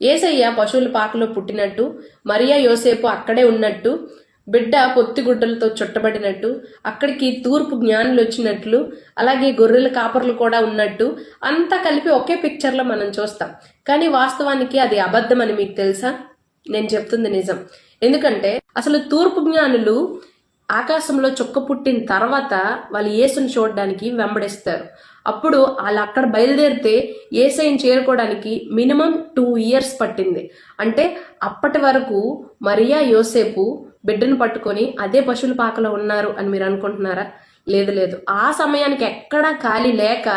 ఏసయ్య పశువుల పాకలో పుట్టినట్టు మరియా యోసేపు అక్కడే ఉన్నట్టు బిడ్డ పొత్తిగుడ్డలతో చుట్టబడినట్టు అక్కడికి తూర్పు జ్ఞానులు వచ్చినట్లు అలాగే గొర్రెల కాపర్లు కూడా ఉన్నట్టు అంతా కలిపి ఒకే పిక్చర్లో మనం చూస్తాం. కానీ వాస్తవానికి అది అబద్ధం అని మీకు తెలుసా? నేను చెప్తుంది నిజం. ఎందుకంటే అసలు తూర్పు జ్ఞానులు ఆకాశంలో చుక్క పుట్టిన తర్వాత వాళ్ళు యేసుని చూడడానికి వెంబడిస్తారు. అప్పుడు వాళ్ళు అక్కడ బయలుదేరితే ఏసైని చేరుకోవడానికి మినిమం టూ ఇయర్స్ పట్టింది. అంటే అప్పటి వరకు మరియా యోసేపు బిడ్డను పట్టుకొని అదే పశువుల పాకలో ఉన్నారు అని మీరు అనుకుంటున్నారా? లేదు లేదు. ఆ సమయానికి ఎక్కడా ఖాళీ లేక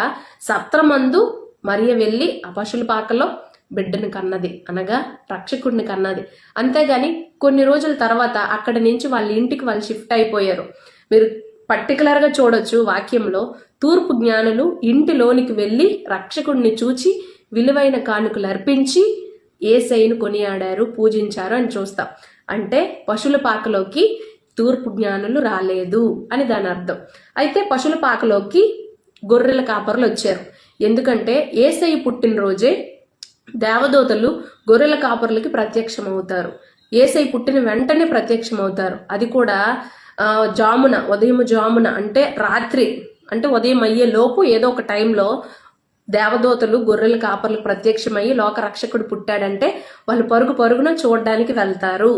సత్రమందు మరియ వెళ్ళి ఆ పాకలో బిడ్డను కన్నది అనగా రక్షకుడిని కన్నది. అంతేగాని కొన్ని రోజుల తర్వాత అక్కడి నుంచి వాళ్ళ ఇంటికి వాళ్ళు షిఫ్ట్ అయిపోయారు. మీరు పర్టికులర్గా చూడొచ్చు వాక్యంలో తూర్పు జ్ఞానులు ఇంటిలోనికి వెళ్ళి రక్షకుడిని చూచి విలువైన కానుకలు అర్పించి ఏసైను కొనియాడారు పూజించారు అని చూస్తాం. అంటే పశుల పాకలోకి తూర్పు జ్ఞానులు రాలేదు అని దాని అర్థం. అయితే పశువుల పాకలోకి గొర్రెల కాపర్లు వచ్చారు. ఎందుకంటే ఏసై పుట్టినరోజే దేవదూతలు గొర్రెల కాపర్లకి ప్రత్యక్షమవుతారు. ఏసై పుట్టిన వెంటనే ప్రత్యక్షమవుతారు. అది కూడా జామున ఉదయం జామున అంటే రాత్రి అంటే ఉదయం అయ్యే లోపు ఏదో ఒక టైంలో దేవదూతలు గొర్రెల కాపర్లకు ప్రత్యక్షమయ్యి లోక రక్షకుడు పుట్టాడంటే వాళ్ళు పరుగు పరుగున చూడడానికి వెళ్తారు.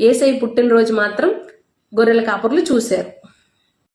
ఏసై పుట్టినరోజు మాత్రం గొర్రెల కాపర్లు చూశారు.